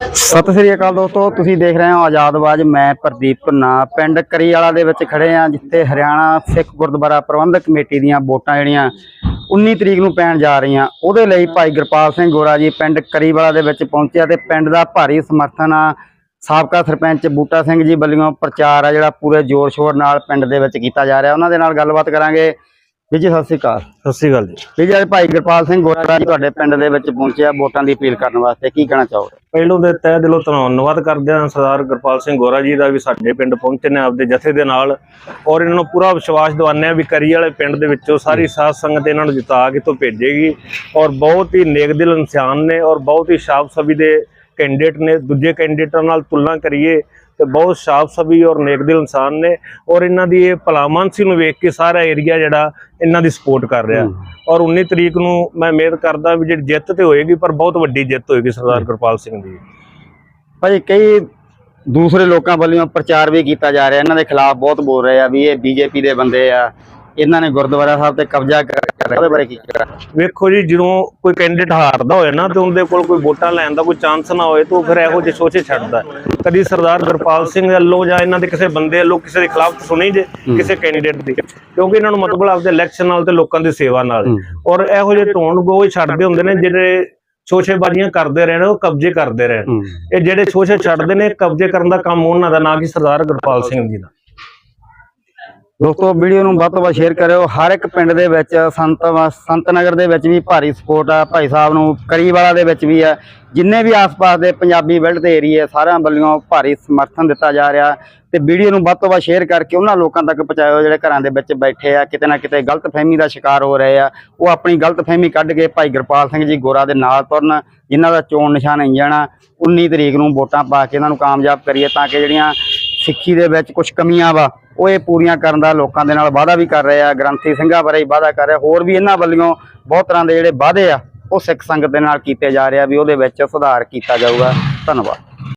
ਸਤਿ ਸ੍ਰੀ ਅਕਾਲ ਦੋਸਤੋ, ਤੁਸੀਂ ਦੇਖ ਰਹੇ ਹੋ ਆਜ਼ਾਦਬਾਜ਼। ਮੈਂ ਪ੍ਰਦੀਪ ਧੁੰਨਾ ਪਿੰਡ ਕਰੀਵਾਲਾ ਦੇ ਵਿੱਚ ਖੜੇ ਆ ਜਿੱਥੇ ਹਰਿਆਣਾ ਸਿੱਖ ਗੁਰਦੁਆਰਾ ਪ੍ਰਬੰਧਕ ਕਮੇਟੀ ਦੀਆਂ ਵੋਟਾਂ ਜਿਹੜੀਆਂ 19 ਤਰੀਕ ਨੂੰ ਪੈਣ ਜਾ ਰਹੀਆਂ। ਉਹਦੇ ਲਈ ਭਾਈ ਗੁਰਪਾਲ ਸਿੰਘ ਗੋਰਾ ਜੀ ਪਿੰਡ ਕਰੀਵਾਲਾ ਦੇ ਵਿੱਚ ਪਹੁੰਚਿਆ ਤੇ ਪਿੰਡ ਦਾ ਭਾਰੀ ਸਮਰਥਨ ਆ। ਸਾਬਕਾ ਸਰਪੰਚ ਬੂਟਾ ਸਿੰਘ ਜੀ ਵੱਲੋਂ ਪ੍ਰਚਾਰ ਆ ਜਿਹੜਾ ਪੂਰੇ ਜ਼ੋਰ ਸ਼ੋਰ ਨਾਲ ਪਿੰਡ ਦੇ ਵਿੱਚ ਕੀਤਾ ਜਾ ਰਿਹਾ। ਉਹਨਾਂ ਦੇ ਨਾਲ ਗੱਲਬਾਤ ਕਰਾਂਗੇ। ਵੀ ਜੀ ਸਤਿ ਸ੍ਰੀ ਅਕਾਲ। ਸਤਿ ਸ਼੍ਰੀ ਅਕਾਲ ਜੀ। ਵੀ ਜੀ ਅੱਜ ਭਾਈ ਗੁਰਪਾਲ ਸਿੰਘ ਗੋਰਾ ਜੀ ਤੁਹਾਡੇ ਪਿੰਡ ਦੇ ਵਿੱਚ ਪਹੁੰਚਿਆ ਵੋਟਾਂ ਦੀ ਅਪੀਲ ਕਰਨ ਵਾਸਤੇ। ਕੀ ਕਹਿਣਾ ਚਾਹੋਗੇ? ਪਹਿਲੋਂ ਦੇ ਤਹਿ ਦਿਲੋਂ ਧੰਨਵਾਦ ਕਰਦੇ ਹਾਂ ਸਰਦਾਰ ਗੁਰਪਾਲ ਸਿੰਘ ਗੋਰਾ ਜੀ ਦਾ ਵੀ ਸਾਡੇ ਪਿੰਡ ਪਹੁੰਚੇ ਨੇ ਆਪਦੇ ਜਥੇ ਦੇ ਨਾਲ। ਔਰ ਇਹਨਾਂ ਨੂੰ ਪੂਰਾ ਵਿਸ਼ਵਾਸ ਦਿਵਾਉਂਦੇ ਹਾਂ ਵੀ ਕਰੀ ਵਾਲੇ ਪਿੰਡ ਦੇ ਵਿੱਚੋਂ ਸਾਰੀ ਸਾਧ ਸੰਗਤ ਇਹਨਾਂ ਨੂੰ ਜਿਤਾ ਕੇ ਤੋਂ ਭੇਜੇਗੀ। ਔਰ ਬਹੁਤ ਹੀ ਨੇਕ ਦਿਲ ਇਨਸਾਨ ਨੇ ਔਰ ਬਹੁਤ ਹੀ ਸ਼ਾਬ ਸਭੀ ਦੇ ਕੈਂਡੀਡੇਟ ਨੇ ਦੂਜੇ ਕੈਂਡੀਡੇਟਾਂ ਨਾਲ ਤੁਲਨਾ ਕਰੀਏ ਤੇ ਬਹੁਤ ਸ਼ਾਬ ਸਭੀ ਔਰ ਨੇਕ ਦਿਲ ਇਨਸਾਨ ਨੇ ਔਰ ਇਹਨਾਂ ਦੀ ਇਹ ਭਲਾਮਾਨਸੀ ਨੂੰ ਵੇਖ ਕੇ ਸਾਰਾ ਏਰੀਆ ਜਿਹੜਾ ਇਹਨਾਂ ਦੀ ਸਪੋਰਟ ਕਰ ਰਿਹਾ। ਔਰ 19 ਤਰੀਕ ਨੂੰ ਮੈਂ ਉਮੀਦ ਕਰਦਾ ਵੀ ਜਿਹੜੀ ਜਿੱਤ ਤੇ ਹੋਏਗੀ ਪਰ ਬਹੁਤ ਵੱਡੀ ਜਿੱਤ ਹੋਏਗੀ ਸਰਦਾਰ ਗੁਰਪਾਲ ਸਿੰਘ ਦੀ। ਭਾਈ ਕਈ ਦੂਸਰੇ ਲੋਕਾਂ ਵੱਲੋਂ ਪ੍ਰਚਾਰ ਵੀ ਕੀਤਾ ਜਾ ਰਿਹਾ। ਇਹਨਾਂ ਦੇ ਖਿਲਾਫ ਬਹੁਤ ਬੋਲ ਰਹੇ ਆ ਵੀ ਇਹ ਬੀਜੇਪੀ ਦੇ ਬੰਦੇ ਆ। ਇਹਨਾਂ ਨੇ ਗੁਰਦੁਆਰਾ ਸਾਹਿਬ ਤੇ ਕਬਜ਼ਾ ਕਰ ਰਿਹਾ ਉਹਦੇ ਬਾਰੇ ਕੀ ਕਹਿਣਾ? ਵੇਖੋ ਜੀ ਜਦੋਂ ਕੋਈ ਕੈਂਡੀਡੇਟ ਹਾਰਦਾ ਹੋਏ ਨਾ ਤੇ ਉਹਦੇ ਕੋਲ ਕੋਈ ਵੋਟਾਂ ਲੈਣ ਦਾ ਕੋਈ ਚਾਂਸ ਨਾ ਹੋਏ ਤਾਂ ਉਹ ਫਿਰ ਇਹੋ ਜਿਹੇ ਸੋਚੇ ਛੱਡਦਾ। ਕਦੀ ਸਰਦਾਰ ਗੁਰਪਾਲ ਸਿੰਘ ਵੱਲੋਂ ਜਾਂ ਇਹਨਾਂ ਦੇ ਕਿਸੇ ਬੰਦੇ ਵੱਲੋਂ ਕਿਸੇ ਦੇ ਖਿਲਾਫ ਸੁਣੀ ਜੇ ਕਿਸੇ ਕੈਂਡੀਡੇਟ ਦੀ। ਕਿਉਂਕਿ ਇਹਨਾਂ ਨੂੰ ਮਤਲਬ ਆਪਦੇ ਇਲੈਕਸ਼ਨ ਨਾਲ ਤੇ ਲੋਕਾਂ ਦੀ ਸੇਵਾ ਨਾਲ। ਔਰ ਇਹੋ ਜਿਹੇ ਢੋਣ ਗੋਹ ਛੱਡਦੇ ਹੁੰਦੇ ਨੇ ਜਿਹੜੇ ਸ਼ੋਸ਼ੇਬਾਜ਼ੀਆਂ ਕਰਦੇ ਰਹਿਣ ਉਹ ਕਬਜ਼ੇ ਕਰਦੇ ਰਹਿਣ ਇਹ ਜਿਹੜੇ ਸ਼ੋਸ਼ੇ ਛੱਡਦੇ ਨੇ ਕਬਜ਼ੇ ਕਰਨ ਦਾ ਕੰਮ ਉਹਨਾਂ ਦਾ ਨਾ ਕਿ ਸਰਦਾਰ ਗੁਰਪਾਲ ਸਿੰਘ ਜੀ ਦਾ। ਦੋਸਤੋ, ਵੀਡੀਓ ਨੂੰ ਵੱਧ ਤੋਂ ਵੱਧ ਸ਼ੇਅਰ ਕਰਿਓ। ਹਰ ਇੱਕ ਪਿੰਡ ਦੇ ਵਿੱਚ, ਸੰਤ ਸੰਤ ਨਗਰ ਦੇ ਵਿੱਚ ਵੀ ਭਾਰੀ ਸਪੋਰਟ ਆ। ਭਾਈ ਸਾਹਿਬ ਨੂੰ ਕਰੀਵਾਲਾ ਦੇ ਵਿੱਚ ਵੀ ਆ। ਜਿੰਨੇ ਵੀ ਆਸ-ਪਾਸ ਦੇ ਪੰਜਾਬੀ ਵਰਲਡ ਦੇ ਏਰੀਏ ਸਾਰਿਆਂ ਵੱਲੋਂ ਭਾਰੀ ਸਮਰਥਨ ਦਿੱਤਾ ਜਾ ਰਿਹਾ। ਤੇ ਵੀਡੀਓ ਨੂੰ ਵੱਧ ਤੋਂ ਵੱਧ ਸ਼ੇਅਰ ਕਰਕੇ ਉਹਨਾਂ ਲੋਕਾਂ ਤੱਕ ਪਹੁੰਚਾਇਓ, ਜਿਹੜੇ ਘਰਾਂ ਦੇ ਵਿੱਚ ਬੈਠੇ ਆ। ਕਿਤੇ ਨਾ ਕਿਤੇ ਗਲਤਫਹਿਮੀ ਦਾ ਸ਼ਿਕਾਰ ਹੋ ਰਹੇ ਆ। ਉਹ ਆਪਣੀ ਗਲਤਫਹਿਮੀ ਕੱਢ ਕੇ ਭਾਈ ਗੁਰਪਾਲ ਸਿੰਘ ਜੀ ਗੋਰਾ ਦੇ ਨਾਲ ਤੁਰਨ, ਜਿਨ੍ਹਾਂ ਦਾ ਚੋਣ ਨਿਸ਼ਾਨ ਇੰਜਣ ਆ 19 ਤਰੀਕ ਨੂੰ ਵੋਟਾਂ ਪਾ ਕੇ ਇਹਨਾਂ ਨੂੰ ਕਾਮਯਾਬ ਕਰੀਏ ਤਾਂ ਕਿ ਜਿਹੜੀਆਂ ਸਿੱਖੀ ਦੇ ਵਿੱਚ ਕੁਝ ਕਮੀਆਂ ਵਾ ਉਹ ਇਹ ਪੂਰੀਆਂ ਕਰਨ ਦਾ ਲੋਕਾਂ ਦੇ ਨਾਲ ਵਾਅਦਾ ਵੀ ਕਰ ਰਹੇ ਆ, ਗ੍ਰੰਥੀ ਸਿੰਘਾਂ ਬਾਰੇ ਵਾਅਦਾ ਕਰ ਰਿਹਾ ਹੋਰ ਵੀ ਇਹਨਾਂ ਵੱਲੋਂ ਬਹੁਤ ਤਰ੍ਹਾਂ ਦੇ ਜਿਹੜੇ ਵਾਅਦੇ ਆ, ਉਹ ਸਿੱਖ ਸੰਗਤ ਦੇ ਨਾਲ ਕੀਤੇ ਜਾ ਰਹੇ ਆ, ਵੀ ਉਹਦੇ ਵਿੱਚ ਸੁਧਾਰ ਕੀਤਾ ਜਾਊਗਾ। ਧੰਨਵਾਦ।